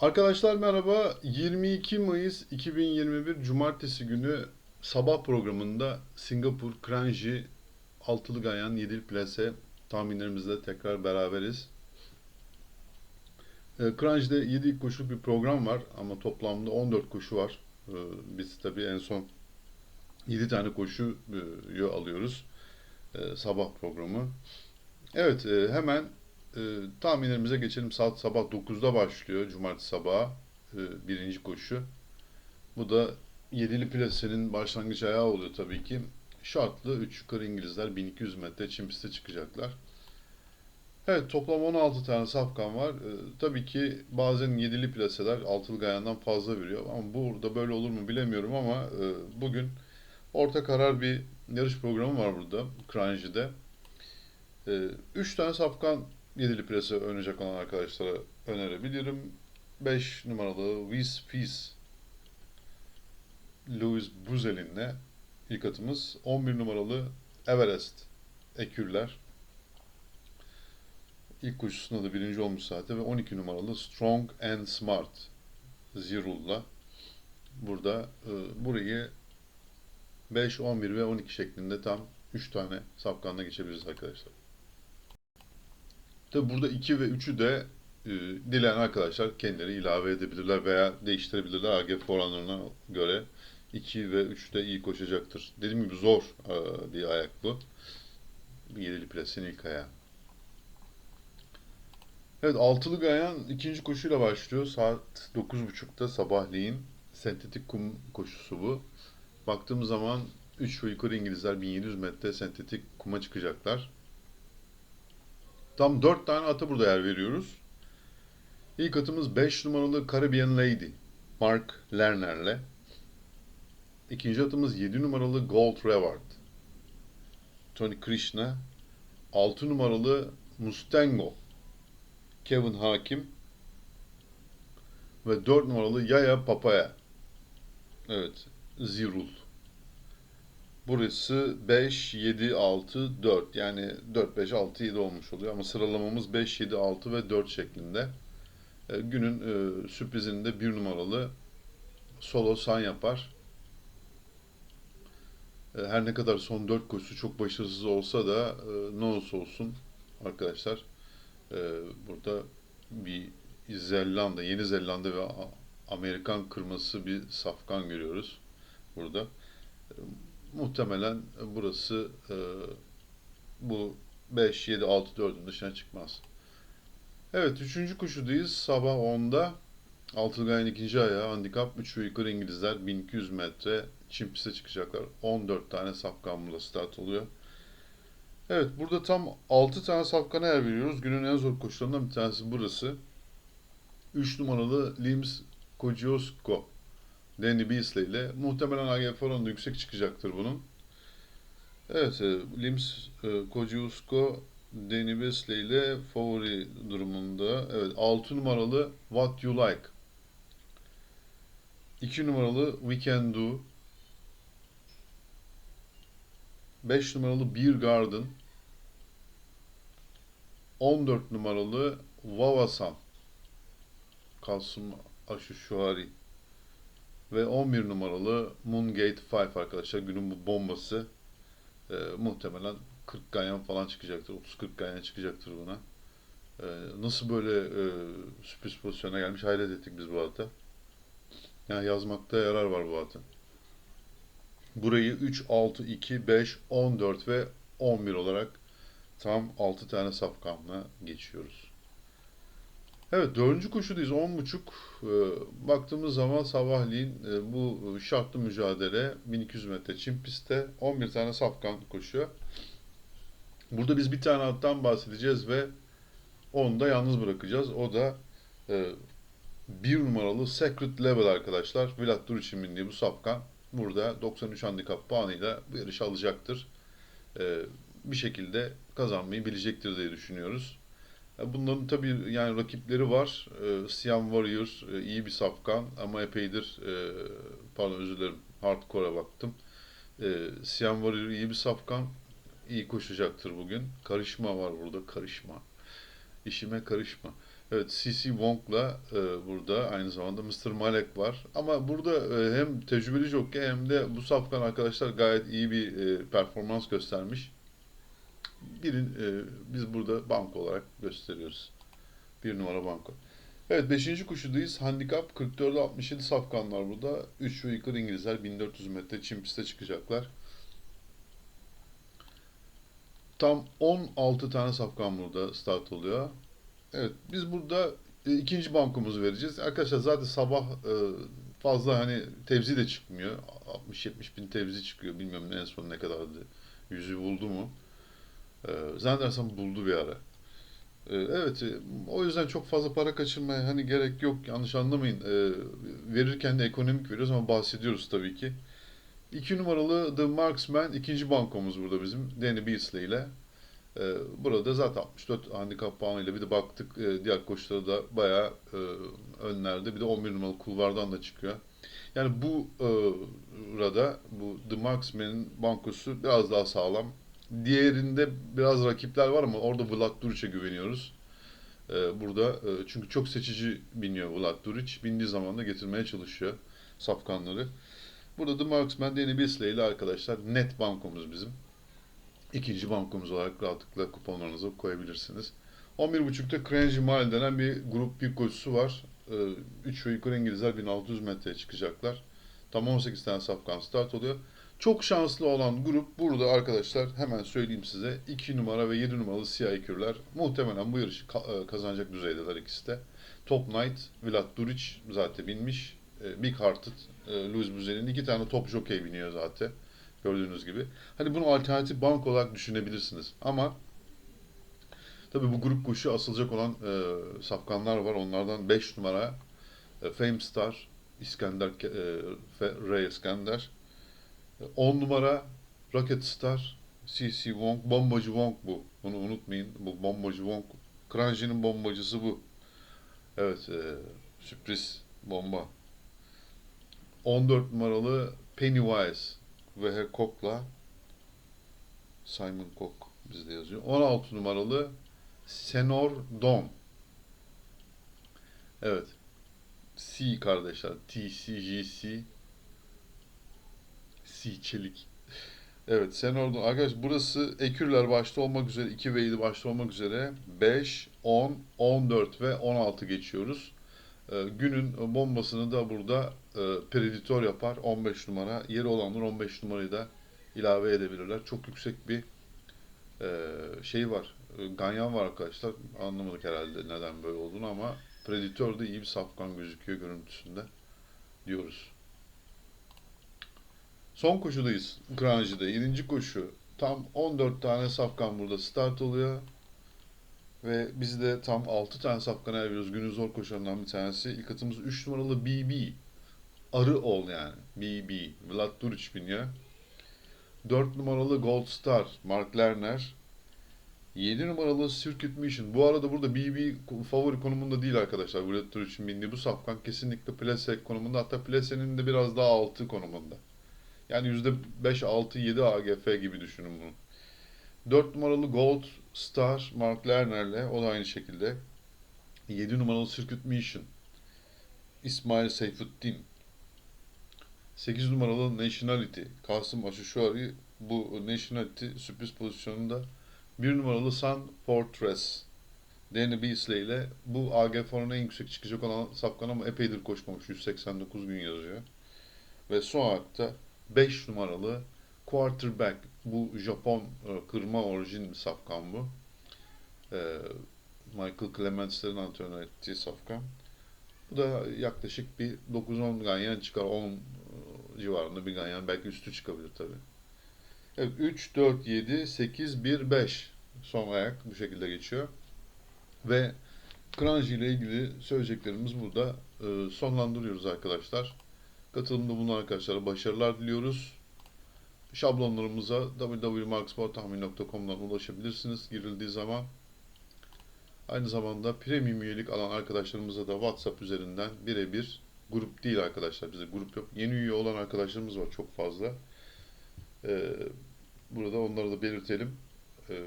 Arkadaşlar merhaba. 22 Mayıs 2021 Cumartesi günü sabah programında Singapur Kranji altılı ganyan 7 plase tahminlerimizle tekrar beraberiz. E, Kranji'de 7 koşuluk bir program var ama toplamda 14 koşu var. E, biz tabii en son 7 tane koşuyu alıyoruz. E, sabah programı. Evet, e, hemen e, tahminlerimize geçelim. Saat sabah 9'da başlıyor. Cumartesi sabahı e, birinci koşu. Bu da yedili plasenin başlangıç ayağı oluyor tabii ki. Şartlı 3 yukarı İngilizler 1200 metre çim piste çıkacaklar. Evet toplam 16 tane safkan var. E, tabii ki bazen yedili plaseler altılı gayandan fazla veriyor. Ama burada böyle olur mu bilemiyorum ama e, bugün orta karar bir yarış programı var burada Kranji'de. 3 tane safkan yedili plase oynayacak olan arkadaşlara önerebilirim. 5 numaralı Wiz Fizz Louis Buzel'inle ilk atımız. 11 numaralı Everest Ekürler. İlk koşusunda da birinci olmuş zaten ve 12 numaralı Strong and Smart Zirul'la burada e, burayı 5, 11 ve 12 şeklinde tam 3 tane safkanla geçebiliriz arkadaşlar. Tabi burada 2 ve 3'ü de e, dileyen arkadaşlar kendileri ilave edebilirler veya değiştirebilirler AGF oranlarına göre. 2 ve 3 de iyi koşacaktır. Dediğim gibi zor e, bir ayak bu. Yedili plasin ilk ayağı. Evet altılı gayan ikinci koşuyla başlıyor. Saat 9.30'da sabahleyin. Sentetik kum koşusu bu. Baktığımız zaman 3 ve yukarı İngilizler 1700 metre sentetik kuma çıkacaklar. Tam 4 tane ata burada yer veriyoruz. İlk atımız 5 numaralı Caribbean Lady. Mark Lerner'le. İkinci atımız 7 numaralı Gold Reward. Tony Krishna. 6 numaralı Mustango. Kevin Hakim. Ve 4 numaralı Yaya Papaya. Evet. Zirul. Burası 5, 7, 6, 4. Yani 4, 5, 6, 7 olmuş oluyor. Ama sıralamamız 5, 7, 6 ve 4 şeklinde. E, günün e, sürprizinde bir numaralı solo san yapar. E, her ne kadar son 4 koşusu çok başarısız olsa da e, ne olursa olsun arkadaşlar e, burada bir Zelanda, Yeni Zelanda ve Amerikan kırması bir safkan görüyoruz burada. E, muhtemelen burası e, bu 5, 7, 6, 4'ün dışına çıkmaz. Evet, üçüncü koşudayız. Sabah 10'da Altılgay'ın ikinci ayağı handikap 3 ve yukarı İngilizler 1200 metre çim piste çıkacaklar. 14 tane safkan burada start oluyor. Evet, burada tam 6 tane safkana yer veriyoruz. Günün en zor koşularından bir tanesi burası. 3 numaralı Lims Kosciuszko. Danny Beasley ile. Muhtemelen AGF oranı yüksek çıkacaktır bunun. Evet, e, Lims e, Kosciuszko Danny Beasley ile favori durumunda. Evet, 6 numaralı What You Like. 2 numaralı We Can Do. 5 numaralı Beer Garden. 14 numaralı Wawasan. Kasım Aşuşuari ve 11 numaralı Moongate 5 arkadaşlar. Günün bu bombası. E, muhtemelen 40 ganyan falan çıkacaktır. 30-40 ganyan çıkacaktır buna. E, nasıl böyle e, sürpriz pozisyona gelmiş hayret ettik biz bu hafta. Yani yazmakta yarar var bu hafta. Burayı 3, 6, 2, 5, 14 ve 11 olarak tam 6 tane safkanla geçiyoruz. Evet dördüncü koşudayız 10.30 e, baktığımız zaman sabahleyin e, bu şartlı mücadele 1200 metre çim pistte 11 tane safkan koşuyor. Burada biz bir tane attan bahsedeceğiz ve onu da yalnız bırakacağız. O da e, bir numaralı Secret Level arkadaşlar. Vlad Duric'in bindiği bu safkan burada 93 handikap puanıyla bu yarışı alacaktır. E, bir şekilde kazanmayı bilecektir diye düşünüyoruz. Bunların tabii yani rakipleri var. E, Siam Warriors e, iyi bir safkan ama epeydir e, pardon özür dilerim hardcore'a baktım. E, Siam Warrior iyi bir safkan. iyi koşacaktır bugün. Karışma var burada karışma. İşime karışma. Evet, C.C. Wong'la e, burada aynı zamanda Mr. Malek var. Ama burada e, hem tecrübeli jockey hem de bu safkan arkadaşlar gayet iyi bir e, performans göstermiş. Birin, e, biz burada banko olarak gösteriyoruz. Bir numara banko. Evet 5. koşudayız. Handikap 44'e 67 safkanlar burada. 3 ve yukarı İngilizler 1400 metre çim piste çıkacaklar. Tam 16 tane safkan burada start oluyor. Evet biz burada e, ikinci bankomuzu vereceğiz. Arkadaşlar zaten sabah e, fazla hani tevzi de çıkmıyor. 60-70 bin tevzi çıkıyor. Bilmiyorum en son ne kadardı. Yüzü buldu mu? E, zannedersem buldu bir ara. E, evet e, o yüzden çok fazla para kaçırmaya hani gerek yok. Yanlış anlamayın. E, verirken de ekonomik veriyoruz ama bahsediyoruz tabii ki. 2 numaralı The Marksman ikinci bankomuz burada bizim. Danny Beasley ile. Ee, Burada zaten 64 handikap puanıyla bir de baktık e, diğer koşuları da bayağı e, önlerde. Bir de 11 numaralı kulvardan da çıkıyor. Yani bu e, rada bu The Marksman'in bankosu biraz daha sağlam. Diğerinde biraz rakipler var ama orada Vlad Duric'e güveniyoruz. E, Burada e, çünkü çok seçici biniyor Vlad Duric. Bindiği zaman da getirmeye çalışıyor safkanları. Burada The Marksman Danny Beasley ile arkadaşlar net bankomuz bizim. İkinci bankomuz olarak rahatlıkla kuponlarınızı koyabilirsiniz. 11.5'te Crazy Mile denen bir grup bir koşusu var. 3 ve yukarı İngilizler 1600 metreye çıkacaklar. Tam 18 tane safkan start oluyor. Çok şanslı olan grup burada arkadaşlar hemen söyleyeyim size 2 numara ve 7 numaralı siyah ekürler muhtemelen bu yarışı e, kazanacak düzeydeler ikisi de. Top Knight, Vlad Duric zaten binmiş. E, Big Hearted, e, Louis Buzel'in iki tane top jockey biniyor zaten. Gördüğünüz gibi. Hani bunu alternatif bank olarak düşünebilirsiniz. Ama tabii bu grup koşu asılacak olan e, safkanlar var. Onlardan 5 numara e, Fame Star, İskender, e, Ray İskender. 10 numara Rocket Star, CC Wong, bombacı Wong bu. Bunu unutmayın. Bu bombacı Wong. Kranji'nin bombacısı bu. Evet, e, sürpriz bomba. 14 numaralı Pennywise ve Koch'la Simon Koch bizde yazıyor. 16 numaralı Senor Don. Evet. C kardeşler. T, Çelik. Evet Senor Don. Arkadaşlar burası Ekürler başta olmak üzere 2 ve 7 başta olmak üzere 5, 10, 14 ve 16 geçiyoruz. Ee, günün bombasını da burada e, Predator yapar 15 numara. Yeri olanlar 15 numarayı da ilave edebilirler. Çok yüksek bir e, şey var. E, Ganyan var arkadaşlar. Anlamadık herhalde neden böyle olduğunu ama Predator da iyi bir safkan gözüküyor görüntüsünde diyoruz. Son koşudayız. Granji'de. 7. koşu. Tam 14 tane safkan burada start oluyor. Ve biz de tam 6 tane safkan ayırıyoruz. Günün zor koşularından bir tanesi. İlk atımız 3 numaralı BB. Arı ol yani. BB. Vlad Duric biniyor. 4 numaralı Gold Star. Mark Lerner. 7 numaralı Circuit Mission. Bu arada burada BB favori konumunda değil arkadaşlar. Vlad Duric'in bindiği bu safkan kesinlikle Plase konumunda. Hatta Plase'nin de biraz daha altı konumunda. Yani %5, 6, 7 AGF gibi düşünün bunu. 4 numaralı Gold Star Mark Lerner'le o da aynı şekilde. 7 numaralı Circuit Mission İsmail Seyfuddin. 8 numaralı Nationality Kasım Aşuşuari bu Nationality sürpriz pozisyonunda 1 numaralı Sun Fortress Danny Beasley ile bu AGF'nin en yüksek çıkacak olan safkan ama epeydir koşmamış. 189 gün yazıyor. Ve son da 5 numaralı quarterback. Bu Japon e, kırma orijin bir safkan bu. E, Michael Clements'lerin antrenör ettiği safkan. Bu da yaklaşık bir 9-10 ganyan çıkar. 10 e, civarında bir ganyan. Belki üstü çıkabilir tabi. Evet 3, 4, 7, 8, 1, 5 son ayak bu şekilde geçiyor. Ve Kranji ile ilgili söyleyeceklerimiz burada sonlandırıyoruz arkadaşlar. Katılımda bulunan arkadaşlara başarılar diliyoruz. Şablonlarımıza www.marksporttahmin.com'dan ulaşabilirsiniz girildiği zaman. Aynı zamanda premium üyelik alan arkadaşlarımıza da WhatsApp üzerinden birebir grup değil arkadaşlar bizde grup yok. Yeni üye olan arkadaşlarımız var çok fazla. Ee, burada onları da belirtelim. Ee,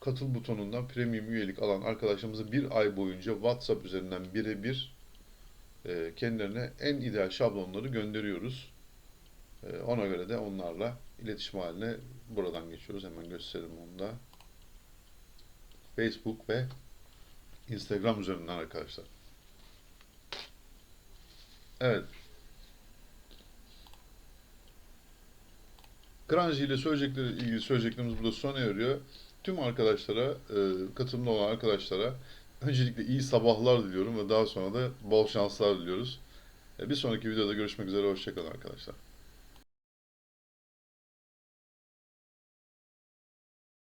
katıl butonundan premium üyelik alan arkadaşlarımıza bir ay boyunca WhatsApp üzerinden birebir e, kendilerine en ideal şablonları gönderiyoruz. E, ona göre de onlarla iletişim haline buradan geçiyoruz. Hemen gösterelim onu da. Facebook ve Instagram üzerinden arkadaşlar. Evet. Kranji ile söyleyecekleri ilgili söyleyeceklerimiz burada sona eriyor. Tüm arkadaşlara, e, katılımda olan arkadaşlara öncelikle iyi sabahlar diliyorum ve daha sonra da bol şanslar diliyoruz. E, bir sonraki videoda görüşmek üzere. Hoşçakalın arkadaşlar.